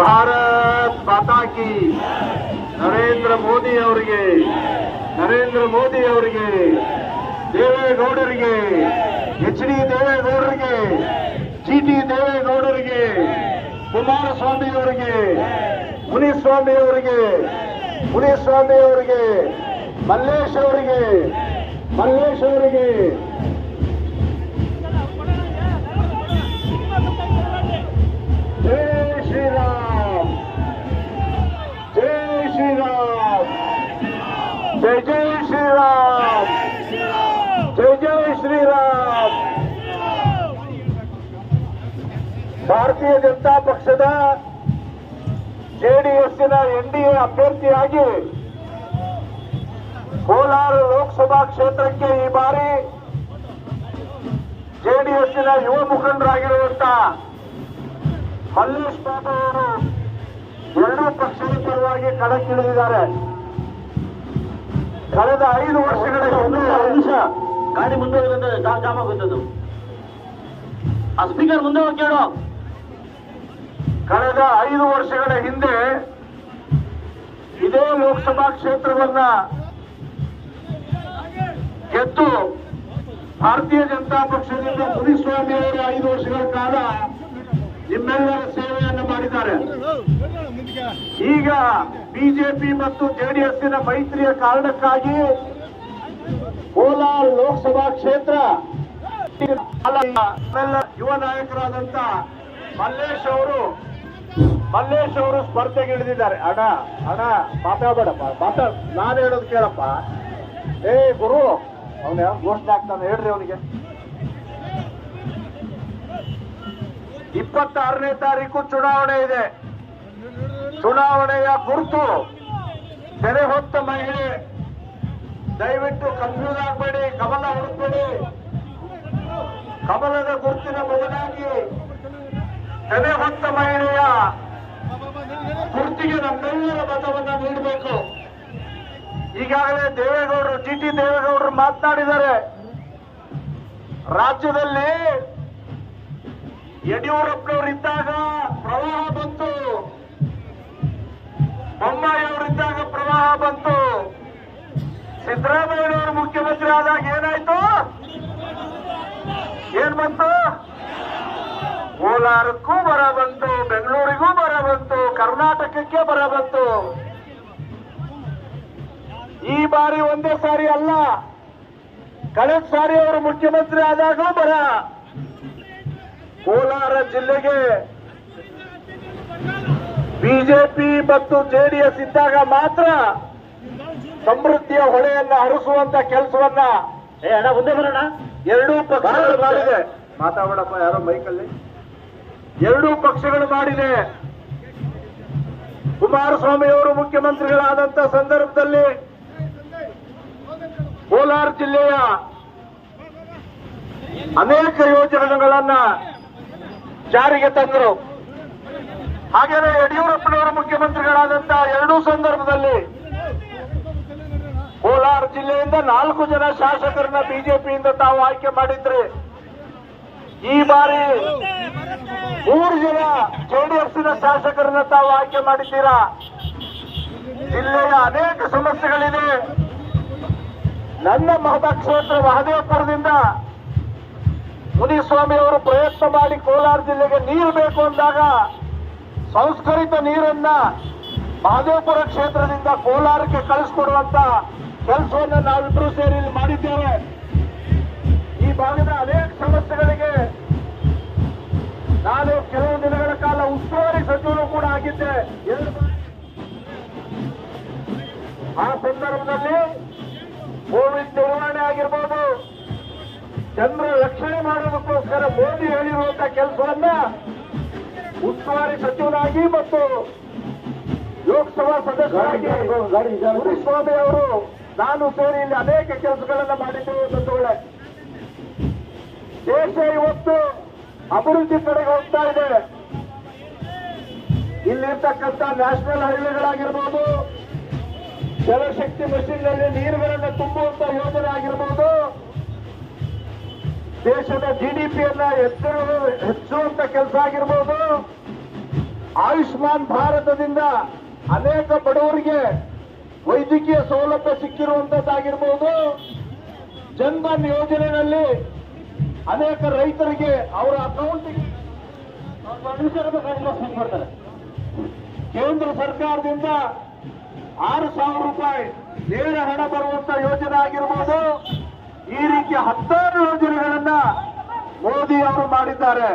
ಭಾರತ್ ಮಾತಾ ಕಿ ನರೇಂದ್ರ ಮೋದಿ ಅವರಿಗೆ, ನರೇಂದ್ರ ಮೋದಿ ಅವರಿಗೆ, ದೇವೇಗೌಡರಿಗೆ, ಎಚ್ ಡಿ ದೇವೇಗೌಡರಿಗೆ, ಜಿ ಟಿ ದೇವೇಗೌಡರಿಗೆ, ಕುಮಾರಸ್ವಾಮಿ ಅವರಿಗೆ, ಮುನಿಸ್ವಾಮಿ ಅವರಿಗೆ ಮುನಿಸ್ವಾಮಿ ಅವರಿಗೆ, ಮಲ್ಲೇಶ್ ಅವರಿಗೆ ಮಲ್ಲೇಶ್ ಅವರಿಗೆ ಭಾರತೀಯ ಜನತಾ ಪಕ್ಷದ ಜೆಡಿಎಸ್ನ ಎನ್ಡಿಎ ಅಭ್ಯರ್ಥಿಯಾಗಿ ಕೋಲಾರ ಲೋಕಸಭಾ ಕ್ಷೇತ್ರಕ್ಕೆ ಈ ಬಾರಿ ಜೆಡಿಎಸ್ನ ಯುವ ಮುಖಂಡರಾಗಿರುವಂತ ಮಲ್ಲೇಶ್ ಬಾಬು ಅವರು ಎರಡೂ ಪಕ್ಷದ ಪರವಾಗಿ ಕಣಕ್ಕಿಳಿದಿದ್ದಾರೆ. ಕಳೆದ ಐದು ವರ್ಷಗಳ ನಿಮಿಷ, ಗಾಡಿ ಮುಂದೆ ಜಾಮ್ ಆಗೋಯ್ತದು. ಆ ಸ್ಪೀಕರ್ ಮುಂದೆ ಹೋಗಿ ಕೇಳು. ಕಳೆದ ಐದು ವರ್ಷಗಳ ಹಿಂದೆ ಇದೇ ಲೋಕಸಭಾ ಕ್ಷೇತ್ರವನ್ನ ಗೆದ್ದು ಭಾರತೀಯ ಜನತಾ ಪಕ್ಷದಿಂದ ಮುನಿಸ್ವಾಮಿ ಅವರು ಐದು ವರ್ಷಗಳ ಕಾಲ ನಿಮ್ಮೆಲ್ಲರ ಸೇವೆಯನ್ನು ಮಾಡಿದ್ದಾರೆ. ಈಗ ಬಿಜೆಪಿ ಮತ್ತು ಜೆಡಿಎಸ್ನ ಮೈತ್ರಿಯ ಕಾರಣಕ್ಕಾಗಿ ಕೋಲಾರ ಲೋಕಸಭಾ ಕ್ಷೇತ್ರ ಯುವ ನಾಯಕರಾದಂತ ಮಲ್ಲೇಶ್ ಅವರು ಮಲ್ಲೇಶ್ ಅವರು ಸ್ಪರ್ಧೆಗಿಳಿದಿದ್ದಾರೆ ಅಣ್ಣ ಅಣ್ಣ ಮಾತಾಡಬೇಡಪ್ಪ ಮಾತಾಡ್ ನಾನು ಹೇಳೋದು ಕೇಳಪ್ಪ. ಏ, ಗುರು, ಅವನ ಘೋಷಣೆ ಆಗ್ತಾನೆ ಹೇಳ್ರಿ ಅವನಿಗೆ. ಇಪ್ಪತ್ತಾರನೇ ತಾರೀಕು ಚುನಾವಣೆ ಇದೆ. ಚುನಾವಣೆಯ ಗುರುತು ತೆರೆ ಹೊತ್ತ ಮಹಿಳೆ. ದಯವಿಟ್ಟು ಕನ್ಫ್ಯೂಸ್ ಆಗಬೇಡಿ, ಕಮಲ ಹುಡುಕ್ಬೇಡಿ. ಕಮಲದ ಗುರುತಿನ ಬದಲಾಗಿ ತೆರೆ ಹೊತ್ತ ಮಹಿಳೆಯ ಗುರುತಿಗೆ ನಮ್ಮೆಲ್ಲರ ಮತವನ್ನ ನೀಡಬೇಕು. ಈಗಾಗಲೇ ದೇವೇಗೌಡರು, ಟಿ ಟಿ ದೇವೇಗೌಡರು ಮಾತನಾಡಿದ್ದಾರೆ. ರಾಜ್ಯದಲ್ಲಿ ಯಡಿಯೂರಪ್ಪನವರಿದ್ದಾಗ ಪ್ರವಾಹ ಬಂತು. ಬೊಮ್ಮಾಯಿ ಅವರಿದ್ದಾಗ ಪ್ರವಾಹ ಬಂತು. ಸಿದ್ದರಾಮಯ್ಯನವರು ಮುಖ್ಯಮಂತ್ರಿ ಆದಾಗ ಏನಾಯ್ತು? ಏನ್ ಬಂತು? ಕೋಲಾರಕ್ಕೂ ಕರ್ನಾಟಕಕ್ಕೆ ಬರಬಂತು ಈ ಬಾರಿ ಒಂದೇ ಸಾರಿ ಅಲ್ಲ. ಕಳೆದ ಸಾರಿ ಅವರು ಮುಖ್ಯಮಂತ್ರಿ ಆದಾಗೂ ಬರ. ಕೋಲಾರ ಜಿಲ್ಲೆಗೆ ಬಿಜೆಪಿ ಮತ್ತು ಜೆಡಿಎಸ್ ಇದ್ದಾಗ ಮಾತ್ರ ಸಮೃದ್ಧಿಯ ಹೊಳೆಯನ್ನ ಹರಿಸುವಂತ ಕೆಲಸವನ್ನ ಏ ಅಣ್ಣ ಮುಂದೆ ಬರೋಣ. ಎರಡೂ ಪಕ್ಷಗಳು ಮಾಡಿದೆ. ಮಾತಾಡಪ್ಪ ಯಾರೋ ಮೈಕಲ್ಲಿ. ಎರಡೂ ಪಕ್ಷಗಳು ಮಾಡಿದೆ. ಕುಮಾರಸ್ವಾಮಿ ಅವರು ಮುಖ್ಯಮಂತ್ರಿಗಳಾದಂತ ಸಂದರ್ಭದಲ್ಲಿ ಕೋಲಾರ ಜಿಲ್ಲೆಯ ಅನೇಕ ಯೋಜನೆಗಳನ್ನ ಜಾರಿಗೆ ತಂದರು. ಹಾಗೆಯೇ ಯಡಿಯೂರಪ್ಪನವರು ಮುಖ್ಯಮಂತ್ರಿಗಳಾದಂತ ಎರಡೂ ಸಂದರ್ಭದಲ್ಲಿ ಕೋಲಾರ ಜಿಲ್ಲೆಯಿಂದ ನಾಲ್ಕು ಜನ ಶಾಸಕರನ್ನ ಬಿಜೆಪಿಯಿಂದ ತಾವು ಆಯ್ಕೆ ಮಾಡಿದ್ರಿ. ಈ ಬಾರಿ ಮೂರು ಜನ ಜೆಡಿಎಸ್ನ ಶಾಸಕರನ್ನ ತಾವು ಆಯ್ಕೆ ಮಾಡಿದ್ದೀರಾ? ಜಿಲ್ಲೆಯ ಅನೇಕ ಸಮಸ್ಯೆಗಳಿದೆ ನನ್ನ ಮತಕ್ಷೇತ್ರ ಮಹದೇವಪುರದಿಂದ ಮುನಿಸ್ವಾಮಿ ಅವರು ಪ್ರಯತ್ನ ಮಾಡಿ ಕೋಲಾರ ಜಿಲ್ಲೆಗೆ ನೀರು ಬೇಕು ಅಂದಾಗ ಸಂಸ್ಕರಿತ ನೀರನ್ನ ಮಹದೇವಪುರ ಕ್ಷೇತ್ರದಿಂದ ಕೋಲಾರಕ್ಕೆ ಕಳಿಸ್ಕೊಡುವಂತ ಕೆಲಸವನ್ನು ನಾವಿಬ್ರು ಸೇರಿ ಮಾಡಿದ್ದೇವೆ. ಭಾಗದ ಅನೇಕ ಸಮಸ್ಯೆಗಳಿಗೆ ನಾನು ಕೆಲವು ದಿನಗಳ ಕಾಲ ಉಸ್ತುವಾರಿ ಸಚಿವರು ಕೂಡ ಆಗಿದ್ದೆ. ಆ ಸಂದರ್ಭದಲ್ಲಿ ಕೋವಿಡ್ ನಿರ್ವಹಣೆ ಆಗಿರ್ಬೋದು ಜನರ ರಕ್ಷಣೆ ಮಾಡೋದಕ್ಕೋಸ್ಕರ ಮೋದಿ ಹೇಳಿರುವಂತಹ ಕೆಲಸವನ್ನ ಉಸ್ತುವಾರಿ ಸಚಿವನಾಗಿ ಮತ್ತು ಲೋಕಸಭಾ ಸದಸ್ಯರಾಗಿ ಮುನಿಸ್ವಾಮಿ ಅವರು ನಾನು ಸೇರಿ ಇಲ್ಲಿ ಅನೇಕ ಕೆಲಸಗಳನ್ನ ಮಾಡಿದ್ದೇವೆ ದೇಶ ಇವತ್ತು ಅಭಿವೃದ್ಧಿ ಕಡೆಗೆ ಹೋಗ್ತಾ ಇದೆ. ಇಲ್ಲಿರ್ತಕ್ಕಂಥ ನ್ಯಾಷನಲ್ ಹೈವೇಗಳಾಗಿರ್ಬೋದು, ಜಲಶಕ್ತಿ ಮಷೀನ್ನಲ್ಲಿ ನೀರುಗಳನ್ನು ತುಂಬುವಂತ ಯೋಜನೆ ಆಗಿರ್ಬೋದು, ದೇಶದ ಜಿಡಿಪಿಯನ್ನ ಹೆಚ್ಚಿರುವ ಹೆಚ್ಚುವಂತ ಕೆಲಸ ಆಗಿರ್ಬೋದು, ಆಯುಷ್ಮಾನ್ ಭಾರತದಿಂದ ಅನೇಕ ಬಡವರಿಗೆ ವೈದ್ಯಕೀಯ ಸೌಲಭ್ಯ ಸಿಕ್ಕಿರುವಂತದ್ದಾಗಿರ್ಬೋದು, ಜನ್ಧನ್ ಯೋಜನೆಯಲ್ಲಿ ಅನೇಕ ರೈತರಿಗೆ ಅವರ ಅಕೌಂಟಿಗೆ ಮಾಡ್ತಾರೆ ಕೇಂದ್ರ ಸರ್ಕಾರದಿಂದ ಆರು ಸಾವಿರ ರೂಪಾಯಿ ನೇರ ಹಣ ಬರುವಂತ ಯೋಜನೆ ಆಗಿರ್ಬೋದು. ಈ ರೀತಿಯ ಹತ್ತಾರು ಯೋಜನೆಗಳನ್ನ ಮೋದಿ ಅವರು ಮಾಡಿದ್ದಾರೆ.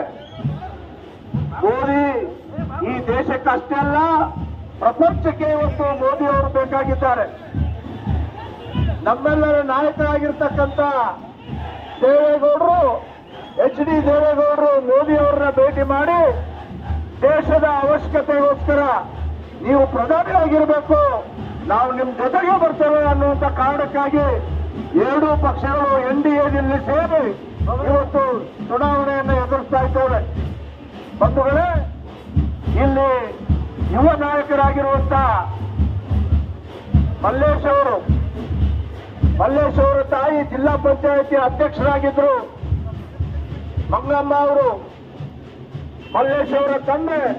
ಮೋದಿ ಈ ದೇಶಕ್ಕಷ್ಟೇ ಅಲ್ಲ, ಪ್ರಪಂಚಕ್ಕೆ ಇವತ್ತು ಮೋದಿ ಅವರು ಬೇಕಾಗಿದ್ದಾರೆ. ನಮ್ಮೆಲ್ಲರ ನಾಯಕರಾಗಿರ್ತಕ್ಕಂಥ ದೇವೇಗೌಡರು, ಎಚ್ ಡಿ ದೇವೇಗೌಡರು ಮೋದಿ ಅವರನ್ನ ಭೇಟಿ ಮಾಡಿ ದೇಶದ ಅವಶ್ಯಕತೆಗೋಸ್ಕರ ನೀವು ಪ್ರಧಾನಿಯಾಗಿರಬೇಕು, ನಾವು ನಿಮ್ ಜೊತೆಗೆ ಬರ್ತೇವೆ ಅನ್ನುವಂತ ಕಾರಣಕ್ಕಾಗಿ ಎರಡೂ ಪಕ್ಷಗಳು ಎನ್ ಡಿ ಎಲ್ಲಿ ಸೇರಿ ಇವತ್ತು ಚುನಾವಣೆಯನ್ನು ಎದುರಿಸ್ತಾ ಇದ್ದೇವೆ. ಬಂಧುಗಳೇ, ಇಲ್ಲಿ ಯುವ ನಾಯಕರಾಗಿರುವಂತ ಮಲ್ಲೇಶ್ ಅವರು ಮಲ್ಲೇಶ್ ಅವರ ತಾಯಿ ಜಿಲ್ಲಾ ಪಂಚಾಯತಿ ಅಧ್ಯಕ್ಷರಾಗಿದ್ರು. ಮಂಗಮ್ಮ ಅವರು. ಮಲ್ಲೇಶ್ ಅವರ ತಂದೆ.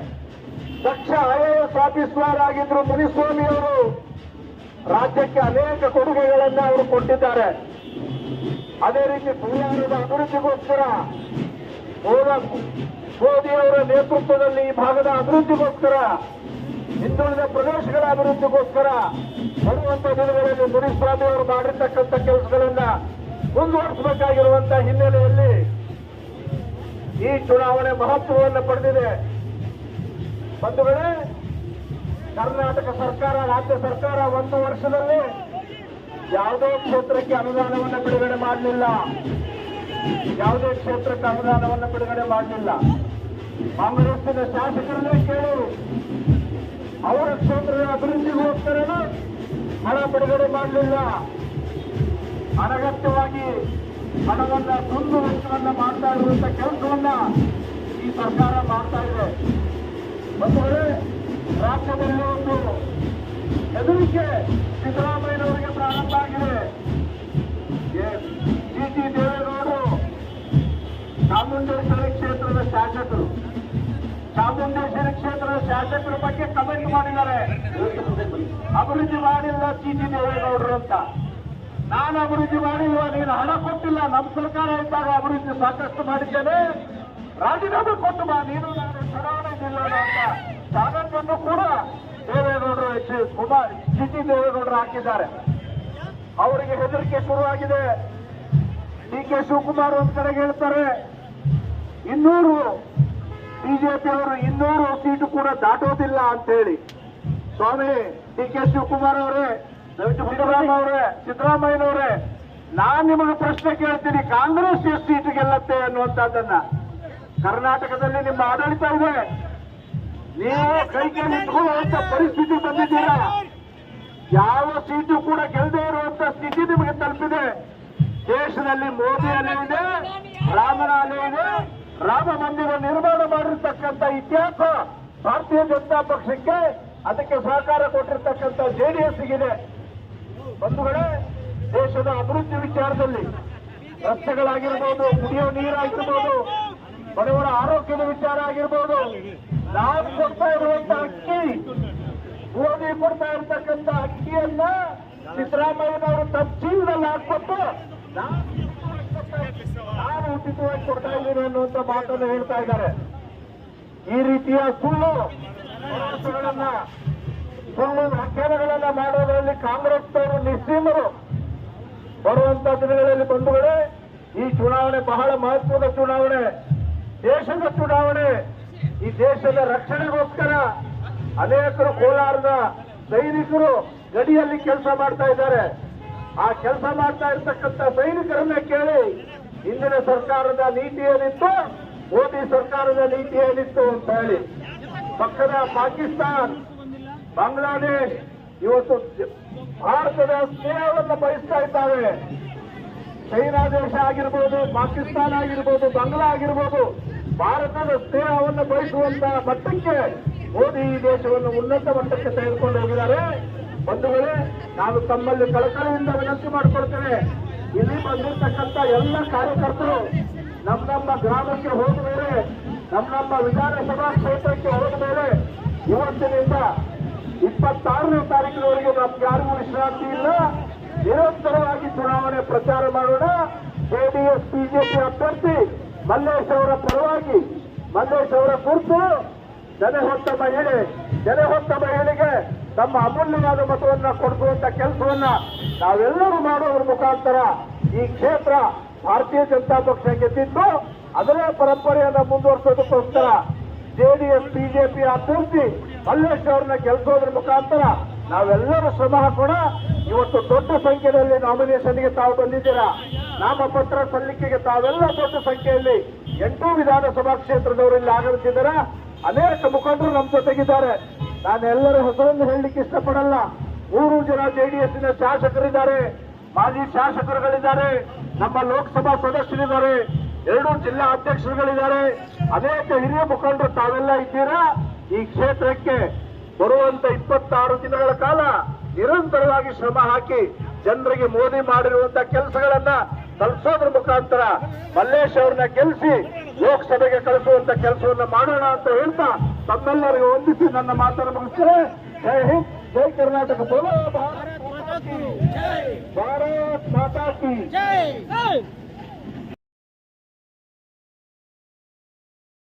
ದಕ್ಷ ಐಎಎಸ್ ಆಫೀಸರ್ ಆಗಿದ್ರು ಮುನಿಸ್ವಾಮಿ ಅವರು. ರಾಜ್ಯಕ್ಕೆ ಅನೇಕ ಕೊಡುಗೆಗಳನ್ನ ಅವರು ಕೊಟ್ಟಿದ್ದಾರೆ. ಅದೇ ರೀತಿ ಬಿಹಾರದ ಅಭಿವೃದ್ಧಿಗೋಸ್ಕರ ಮೋದಿ ಅವರ ನೇತೃತ್ವದಲ್ಲಿ ಈ ಭಾಗದ ಅಭಿವೃದ್ಧಿಗೋಸ್ಕರ ಹಿಂದುಳಿದ ಪ್ರದೇಶಗಳ ಅಭಿವೃದ್ಧಿಗೋಸ್ಕರ ಬರುವಂತ ದಿನಗಳಲ್ಲಿ ಮುನಿಸ್ವಾಮಿ ಅವರು ಮಾಡಿರ್ತಕ್ಕಂಥ ಕೆಲಸಗಳನ್ನ ಮುಂದುವರಿಸಬೇಕಾಗಿರುವಂತ ಹಿನ್ನೆಲೆಯಲ್ಲಿ ಈ ಚುನಾವಣೆ ಮಹತ್ವವನ್ನು ಪಡೆದಿದೆ. ಬಂಧುಗಳೇ ಕರ್ನಾಟಕ ಸರ್ಕಾರ, ರಾಜ್ಯ ಸರ್ಕಾರ ಒಂದು ವರ್ಷದಲ್ಲಿ ಯಾವುದೇ ಕ್ಷೇತ್ರಕ್ಕೆ ಅನುದಾನವನ್ನು ಬಿಡುಗಡೆ ಮಾಡಲಿಲ್ಲ. ಯಾವುದೇ ಕ್ಷೇತ್ರಕ್ಕೆ ಅನುದಾನವನ್ನು ಬಿಡುಗಡೆ ಮಾಡಲಿಲ್ಲ. ಕಾಂಗ್ರೆಸ್ಸಿನ ಶಾಸಕರನ್ನೇ ಕೇಳಿ ಅವರ ಕ್ಷೇತ್ರದ ಅಭಿವೃದ್ಧಿಗೋಸ್ಕರನೂ ಹಣ ಬಿಡುಗಡೆ ಮಾಡಲಿಲ್ಲ. ಅನಗತ್ಯವಾಗಿ ಹಣವನ್ನ ದುಂದು ವೆಚ್ಚವನ್ನ ಮಾಡ್ತಾ ಇರುವಂತ ಕೆಲಸವನ್ನ ಈ ಸರ್ಕಾರ ಮಾಡ್ತಾ ಇದೆ. ಮತ್ತು ರಾಜ್ಯದಲ್ಲಿ ಒಂದು ಹೆದರಿಕೆ ಸಿದ್ದರಾಮಯ್ಯನವರಿಗೆ ಪ್ರಾರಂಭ ಆಗಿದೆ. ಡಿ ಟಿ ದೇವೇಗೌಡರು ಚಾಮುಂಡೇಶ್ವರಿ ಕ್ಷೇತ್ರದ ಶಾಸಕರು. ಚಾಮುಂಡೇಶ್ವರಿ ಕ್ಷೇತ್ರದ ಶಾಸಕರ ಬಗ್ಗೆ ಕಮೆಂಟ್ ಮಾಡಿದ್ದಾರೆ. ಅಭಿವೃದ್ಧಿ ಮಾಡಿಲ್ಲ ಟಿ ಟಿ ದೇವೇಗೌಡರು ಅಂತ. ನಾನು ಅಭಿವೃದ್ಧಿ ಮಾಡಿಲ್ವ ನೀನು ಹಣ ಕೊಟ್ಟಿಲ್ಲ ನಮ್ಮ ಸರ್ಕಾರ ಇದ್ದಾಗ ಅಭಿವೃದ್ಧಿ ಸಾಕಷ್ಟು ಮಾಡಿದ್ದೇನೆ. ರಾಜೀನಾಮೆ ಕೊಟ್ಟು ಬಾ, ನೀನು ನಾನು ಚುನಾವಣೆ ನಿಲ್ಲೋಣ ಅಂತ. ಚಾಲೆಂಜನ್ನು ಕೂಡ ದೇವೇಗೌಡರು ಎಚ್. ಕುಮಾರ್ ಸಿಟಿ ದೇವೇಗೌಡರು ಹಾಕಿದ್ದಾರೆ. ಅವರಿಗೆ ಹೆದರಿಕೆ ಶುರುವಾಗಿದೆ. ಡಿ ಕೆ ಶಿವಕುಮಾರ್ ಒಂದ್ ಕಡೆಗೆ ಹೇಳ್ತಾರೆ, ಇನ್ನೂರು ಬಿಜೆಪಿ ಅವರು ಇನ್ನೂರು ಸೀಟು ಕೂಡ ದಾಟೋದಿಲ್ಲ ಅಂತ ಹೇಳಿ ಸ್ವಾಮಿ ಡಿ ಕೆ ಶಿವಕುಮಾರ್ ಅವರೇ ಸಿದ್ದರಾಮ ಅವರೇ ಸಿದ್ದರಾಮಯ್ಯನವರೇ ನಾನ್ ನಿಮಗೆ ಪ್ರಶ್ನೆ ಕೇಳ್ತೀನಿ, ಕಾಂಗ್ರೆಸ್ ಎಷ್ಟು ಸೀಟು ಗೆಲ್ಲತ್ತೆ ಅನ್ನುವಂಥದ್ದನ್ನ. ಕರ್ನಾಟಕದಲ್ಲಿ ನಿಮ್ಮ ಆಡಳಿತ ಇದೆ. ನೀವು ಕೈ ಕೈ ನಿಂತ್ಕೊಳ್ಳುವಂತ ಪರಿಸ್ಥಿತಿ ಬಂದಿದ್ದೀರಾ? ಯಾವ ಸೀಟು ಕೂಡ ಗೆಲ್ಲದೆ ಇರುವಂತ ಸ್ಥಿತಿ ನಿಮಗೆ ತಲುಪಿದೆ. ದೇಶದಲ್ಲಿ ಮೋದಿ ಅಲೆ ಇದೆ ರಾಮನ ಅಲೆ ಇದೆ ರಾಮ ಮಂದಿರ ನಿರ್ಮಾಣ ಮಾಡಿರ್ತಕ್ಕಂಥ ಇತಿಹಾಸ ಭಾರತೀಯ ಜನತಾ ಪಕ್ಷಕ್ಕೆ ಅದಕ್ಕೆ ಸಹಕಾರ ಕೊಟ್ಟಿರ್ತಕ್ಕಂಥ ಜೆಡಿಎಸ್ ಇದೆ ಬಂಧುಗಳೇ, ದೇಶದ ಅಭಿವೃದ್ಧಿ ವಿಚಾರದಲ್ಲಿ ರಸ್ತೆಗಳಾಗಿರ್ಬೋದು, ಕುಡಿಯೋ ನೀರಾಗಿರ್ಬೋದು, ಬಡವರ ಆರೋಗ್ಯದ ವಿಚಾರ ಆಗಿರ್ಬೋದು, ನಾವು ಕೊಡ್ತಾ ಇರುವಂತ ಅಕ್ಕಿ ಮೋದಿ ಕೊಡ್ತಾ ಇರ್ತಕ್ಕಂಥ ಅಕ್ಕಿಯನ್ನ ಸಿದ್ದರಾಮಯ್ಯನವರು ತಮ್ಮ ಜೀವನದಲ್ಲಿ ಹಾಕೊಟ್ಟು ಉಚಿತವಾಗಿ ಕೊಡ್ತಾ ಇದ್ದೀನಿ ಅನ್ನುವಂತ ಮಾತನ್ನು ಹೇಳ್ತಾ ಇದ್ದಾರೆ. ಈ ರೀತಿಯ ಸುಳ್ಳು ಸುಳ್ಳು ವ್ಯಾಖ್ಯಾನಗಳನ್ನ ಮಾಡೋದ್ರಲ್ಲಿ ಕಾಂಗ್ರೆಸ್ನವರು ನಿಸ್ಸೀಮರು. ಬರುವಂತ ದಿನಗಳಲ್ಲಿ ಬಂಧುಗಳೇ, ಈ ಚುನಾವಣೆ ಬಹಳ ಮಹತ್ವದ ಚುನಾವಣೆ. ದೇಶದ ಚುನಾವಣೆ. ಈ ದೇಶದ ರಕ್ಷಣೆಗೋಸ್ಕರ ಅನೇಕರು ಕೋಲಾರದ ಸೈನಿಕರು ಗಡಿಯಲ್ಲಿ ಕೆಲಸ ಮಾಡ್ತಾ ಇದ್ದಾರೆ. ಆ ಕೆಲಸ ಮಾಡ್ತಾ ಇರ್ತಕ್ಕಂಥ ಸೈನಿಕರನ್ನ ಕೇಳಿ ಹಿಂದಿನ ಸರ್ಕಾರದ ನೀತಿಯಲ್ಲಿತ್ತು, ಮೋದಿ ಸರ್ಕಾರದ ನೀತಿಯಲ್ಲಿತ್ತು ಅಂತ ಹೇಳಿ. ಪಕ್ಕದ ಪಾಕಿಸ್ತಾನ್, ಬಾಂಗ್ಲಾದೇಶ್ ಇವತ್ತು ಭಾರತದ ಸ್ನೇಹವನ್ನು ಬಯಸ್ತಾ ಇದ್ದಾವೆ ಚೈನಾ ದೇಶ ಆಗಿರ್ಬೋದು, ಪಾಕಿಸ್ತಾನ ಆಗಿರ್ಬೋದು, ಬಾಂಗ್ಲಾ ಆಗಿರ್ಬೋದು, ಭಾರತದ ಸ್ನೇಹವನ್ನು ಬಯಸುವಂತ ಮಟ್ಟಕ್ಕೆ ಮೋದಿ ಈ ದೇಶವನ್ನು ಉನ್ನತ ಮಟ್ಟಕ್ಕೆ ತೆಗೆದುಕೊಂಡು ಹೋಗಿದ್ದಾರೆ. ಬಂಧುಗಳೇ, ನಾನು ತಮ್ಮಲ್ಲಿ ಕಳಕಳಿಯಿಂದ ವಿನಂತಿ ಮಾಡಿಕೊಳ್ತೇನೆ. ಇಲ್ಲಿ ಬಂದಿರ್ತಕ್ಕಂಥ ಎಲ್ಲ ಕಾರ್ಯಕರ್ತರು ನಮ್ಮ ನಮ್ಮ ಗ್ರಾಮಕ್ಕೆ ಹೋದ ಮೇಲೆ ನಮ್ಮ ನಮ್ಮ ವಿಧಾನಸಭಾ ಕ್ಷೇತ್ರಕ್ಕೆ ಹೋದ ಮೇಲೆ ಇವತ್ತಿನಿಂದ ಇಪ್ಪತ್ತಾರನೇ ತಾರೀಕಿನವರೆಗೆ ನಮ್ಗೆ ಯಾರಿಗೂ ವಿಶ್ರಾಂತಿ ಇಲ್ಲ. ನಿರಂತರವಾಗಿ ಚುನಾವಣೆ ಪ್ರಚಾರ ಮಾಡೋಣ. ಜೆಡಿಎಸ್, ಬಿಜೆಪಿ ಅಭ್ಯರ್ಥಿ ಮಲ್ಲೇಶ್ ಅವರ ಪರವಾಗಿ, ಮಲ್ಲೇಶ್ ಅವರ ಕುರಿತು ನೆನೆ ಹೊತ್ತ ಮಹಿಳೆ ನೆನೆ ಹೊತ್ತ ಮಹಿಳೆಗೆ ತಮ್ಮ ಅಮೂಲ್ಯವಾದ ಮತವನ್ನ ಕೊಡಿಸುವಂತ ಕೆಲಸವನ್ನ ನಾವೆಲ್ಲರೂ ಮಾಡೋದ್ರ ಮುಖಾಂತರ ಈ ಕ್ಷೇತ್ರ ಭಾರತೀಯ ಜನತಾ ಪಕ್ಷ ಗೆದ್ದಿದ್ದು, ಅದರ ಪರಂಪರೆಯನ್ನ ಮುಂದುವರಿಸೋದಕ್ಕೋಸ್ಕರ ಜೆಡಿಎಸ್ ಬಿಜೆಪಿ ಅಭ್ಯರ್ಥಿ ಮಲ್ಲೇಶ್ ಅವ್ರನ್ನ ಗೆಲ್ಸೋದ್ರ ಮುಖಾಂತರ ನಾವೆಲ್ಲರೂ ಶ್ರಮ ಹಾಕೋಣ. ಇವತ್ತು ದೊಡ್ಡ ಸಂಖ್ಯೆಯಲ್ಲಿ ನಾಮಿನೇಷನ್ಗೆ ತಾವು ಬಂದಿದ್ದೀರಾ? ನಾಮಪತ್ರ ಸಲ್ಲಿಕೆಗೆ ತಾವೆಲ್ಲ ದೊಡ್ಡ ಸಂಖ್ಯೆಯಲ್ಲಿ ಎಂಟು ವಿಧಾನಸಭಾ ಕ್ಷೇತ್ರದವರು ಇಲ್ಲಿ ಆಗಮಿಸಿದ್ದಾರೆ? ಅನೇಕ ಮುಖಂಡರು ನಮ್ಮ ಜೊತೆಗಿದ್ದಾರೆ. ನಾನು ಎಲ್ಲರ ಹೆಸರನ್ನು ಹೇಳಲಿಕ್ಕೆ ಇಷ್ಟಪಡಲ್ಲ. ಮೂರು ಜನ ಜೆಡಿಎಸ್ನ ಶಾಸಕರಿದ್ದಾರೆ, ಮಾಜಿ ಶಾಸಕರುಗಳಿದ್ದಾರೆ, ನಮ್ಮ ಲೋಕಸಭಾ ಸದಸ್ಯರಿದ್ದಾರೆ, ಎರಡು ಜಿಲ್ಲಾ ಅಧ್ಯಕ್ಷರುಗಳಿದ್ದಾರೆ. ಅನೇಕ ಹಿರಿಯ ಮುಖಂಡರು ತಾವೆಲ್ಲ ಇದ್ದೀರಾ? ಈ ಕ್ಷೇತ್ರಕ್ಕೆ ಬರುವಂತ ಇಪ್ಪತ್ತಾರು ದಿನಗಳ ಕಾಲ ನಿರಂತರವಾಗಿ ಶ್ರಮ ಹಾಕಿ ಜನರಿಗೆ ಮೋದಿ ಮಾಡಿರುವಂತ ಕೆಲಸಗಳನ್ನ ತಲುಪಿಸೋದ್ರ ಮುಖಾಂತರ ಮಲ್ಲೇಶ್ ಅವ್ರನ್ನ ಗೆಲ್ಲಿಸಿ ಲೋಕಸಭೆಗೆ ಕಳಿಸುವಂತ ಕೆಲಸವನ್ನ ಮಾಡೋಣ ಅಂತ ಹೇಳ್ತಾ ತಮ್ಮೆಲ್ಲರಿಗೂ ವಂದಿಸಿ ನನ್ನ ಮಾತನ್ನು ಮುಗಿಸ್ತೇನೆ. ಜೈ ಹಿಂದ್. ಜೈ ಕರ್ನಾಟಕ ಭಾರತ್ ಮಾತಾ ಕಿ. ಭಾರತ್ ಮಾತಾ ಕಿ ಜೈ